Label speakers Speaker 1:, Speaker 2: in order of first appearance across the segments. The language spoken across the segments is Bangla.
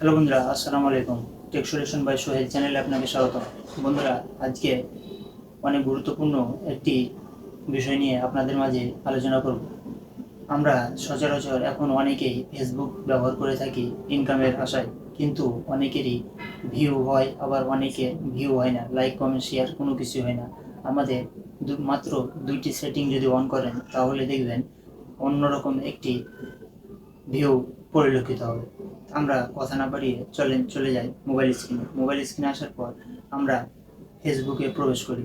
Speaker 1: হ্যালো বন্ধুরা, আসসালামু আলাইকুম। টেক সলিউশন বাই সোহেল চ্যানেলে আপনাকে স্বাগত। বন্ধুরা, আজকে অনেক গুরুত্বপূর্ণ একটি বিষয় নিয়ে আপনাদের মাঝে আলোচনা করব। আমরা সচরাচর এখন অনেকেই ফেসবুক ব্যবহার করে থাকি ইনকামের আশায়, কিন্তু অনেকেরই ভিউ হয়, আবার অনেকে ভিউ হয় না। লাইক কমেন্ট শেয়ার কোনো কিছু হয় না। আমাদের মাত্র দুইটি সেটিং যদি অন করেন, তাহলে দেখবেন অন্যরকম একটি ভিউ পরিলক্ষিত হবে। আমরা কথা না বাড়িয়ে চলেন চলে যাই মোবাইল স্ক্রিনে মোবাইল স্ক্রিনে আসার পর আমরা ফেসবুকে প্রবেশ করি।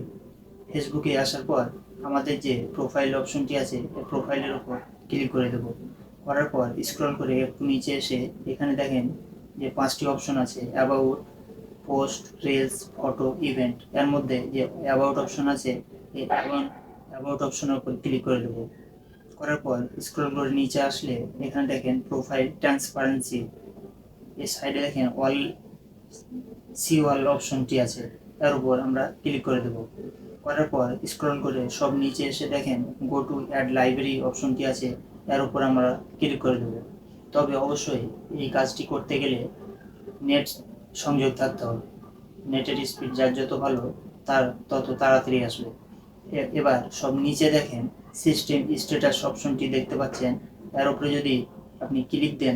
Speaker 1: ফেসবুকে আসার পর আমাদের যে প্রোফাইল অপশনটি আছে, এই প্রোফাইলের উপর ক্লিক করে দেব। করার পর স্ক্রল করে একটু নিচে এসে এখানে দেখেন যে পাঁচটি অপশন আছে about post reels photo event এর মধ্যে যে অ্যাবাউট অপশন আছে, এই অ্যাবাউট অপশনের উপর ক্লিক করে দেবো। করার পর স্ক্রল করে নিচে আসলে এখানে দেখেন প্রোফাইল ট্রান্সপারেন্সি এই সাইডে দেখেন অল সি ওয়াল অপশনটি আছে, তার উপর আমরা ক্লিক করে দেব। করার পর স্ক্রল করে সব নিচে এসে দেখেন গো টু অ্যাড লাইব্রেরি অপশনটি আছে এর উপর আমরা ক্লিক করে দেব। তবে অবশ্যই এই কাজটি করতে গেলে নেট সংযোগ থাকতে হবে। নেটের স্পিড যার যত ভালো, তার তত তাড়াতাড়ি আসবে। এবার সব নিচে দেখেন সিস্টেম স্ট্যাটাস অপশনটি দেখতে পাচ্ছেন। এর উপরে যদি আপনি ক্লিক দেন,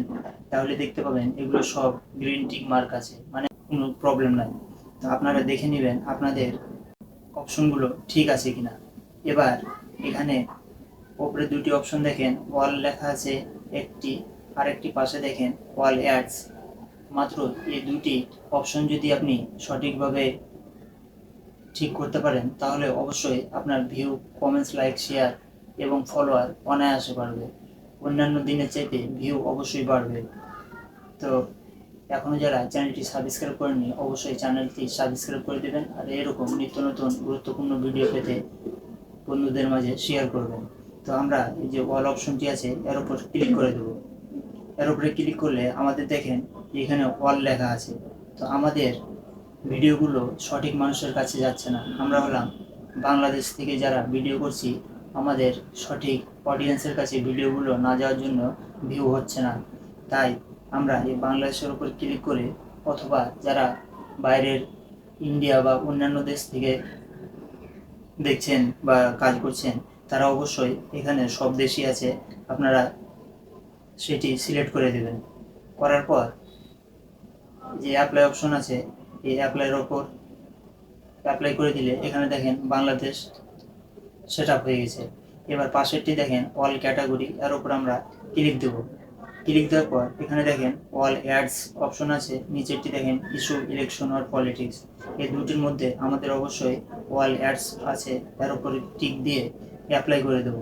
Speaker 1: তাহলে দেখতে পাবেন এগুলো সব গ্রিন টিক মার্ক আছে মানে কোনো প্রবলেম নাই। তো আপনারা দেখে নেবেন আপনাদের অপশনগুলো ঠিক আছে কিনা। এবার এখানে ওপরে দুটি অপশন দেখেন ওয়াল লেখা আছে একটি, আরেকটি পাশে দেখেন ওয়াল অ্যাডস মাত্র এই দুটি অপশন যদি আপনি সঠিকভাবে ঠিক করতে পারেন, তাহলে অবশ্যই আপনার ভিউ কমেন্টস লাইক শেয়ার এবং ফলোয়ার অনায়াসে বাড়বে। অন্যান্য দিনের চাইতে ভিউ অবশ্যই বাড়বে। তো এখনও যারা চ্যানেলটি সাবস্ক্রাইব করেননি, অবশ্যই চ্যানেলটি সাবস্ক্রাইব করে দেবেন আর এরকম নিত্য নতুন গুরুত্বপূর্ণ ভিডিও পেতে বন্ধুদের মাঝে শেয়ার করবেন। তো আমরা এই যে অল অপশনটি আছে, এর উপর ক্লিক করে দেবো। এর উপরে ক্লিক করলে আমাদের দেখেন এখানে অল লেখা আছে। তো আমাদের ভিডিওগুলো সঠিক মানুষের কাছে যাচ্ছে না। আমরা হলাম বাংলাদেশ থেকে যারা ভিডিও করছি আমাদের সঠিক অডিয়েন্সের কাছে ভিডিওগুলো না যাওয়ার জন্য ভিউ হচ্ছে না। তাই আমরা এই বাংলাদেশের উপর ক্লিক করে অথবা যারা বাইরের ইন্ডিয়া বা অন্যান্য দেশ থেকে দেখছেন বা কাজ করছেন, তারা অবশ্যই এখানে সব দেশই আছে, আপনারা সেটি সিলেক্ট করে দেবেন। করার পর যে অ্যাপ্লাই অপশন আছে, এই অ্যাপ্লাইয়ের ওপর অ্যাপ্লাই করে দিলে এখানে দেখেন বাংলাদেশ সেট আপ হয়ে গেছে। এবার পাশেরটি দেখেন অল ক্যাটাগরি এর উপর আমরা ক্লিক দেব। ক্লিক দেওয়ার পর এখানে দেখেন অল অ্যাডস অপশন আছে, নিচেরটি দেখেন ইস্যু ইলেকশন আর পলিটিক্স এই দুটির মধ্যে আমাদের অবশ্যই অল অ্যাডস আছে, এর উপরে টিক দিয়ে অ্যাপ্লাই করে দেব।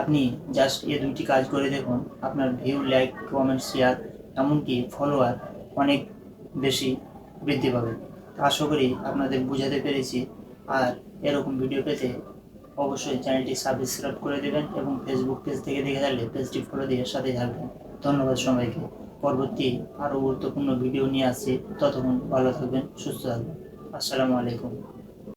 Speaker 1: আপনি জাস্ট এই দুইটি কাজ করে দেখুন, আপনার ভিউ লাইক কমেন্ট শেয়ার এমনকি ফলোয়ার অনেক বেশি বৃদ্ধি পাবে। আশা করি আপনাদের বোঝাতে পেরেছি। আর এরকম ভিডিও পেতে অবশ্যই চ্যানেলটি সাবস্ক্রাইব করে দেবেন এবং ফেসবুক পেজ থেকে দেখে থাকলে পেজটি ফলো দিয়ে সাথে থাকবেন। ধন্যবাদ সবাইকে। পরবর্তী আরও গুরুত্বপূর্ণ ভিডিও নিয়ে আসছি। ততক্ষণ ভালো থাকবেন, সুস্থ থাকবেন। আসসালামু আলাইকুম।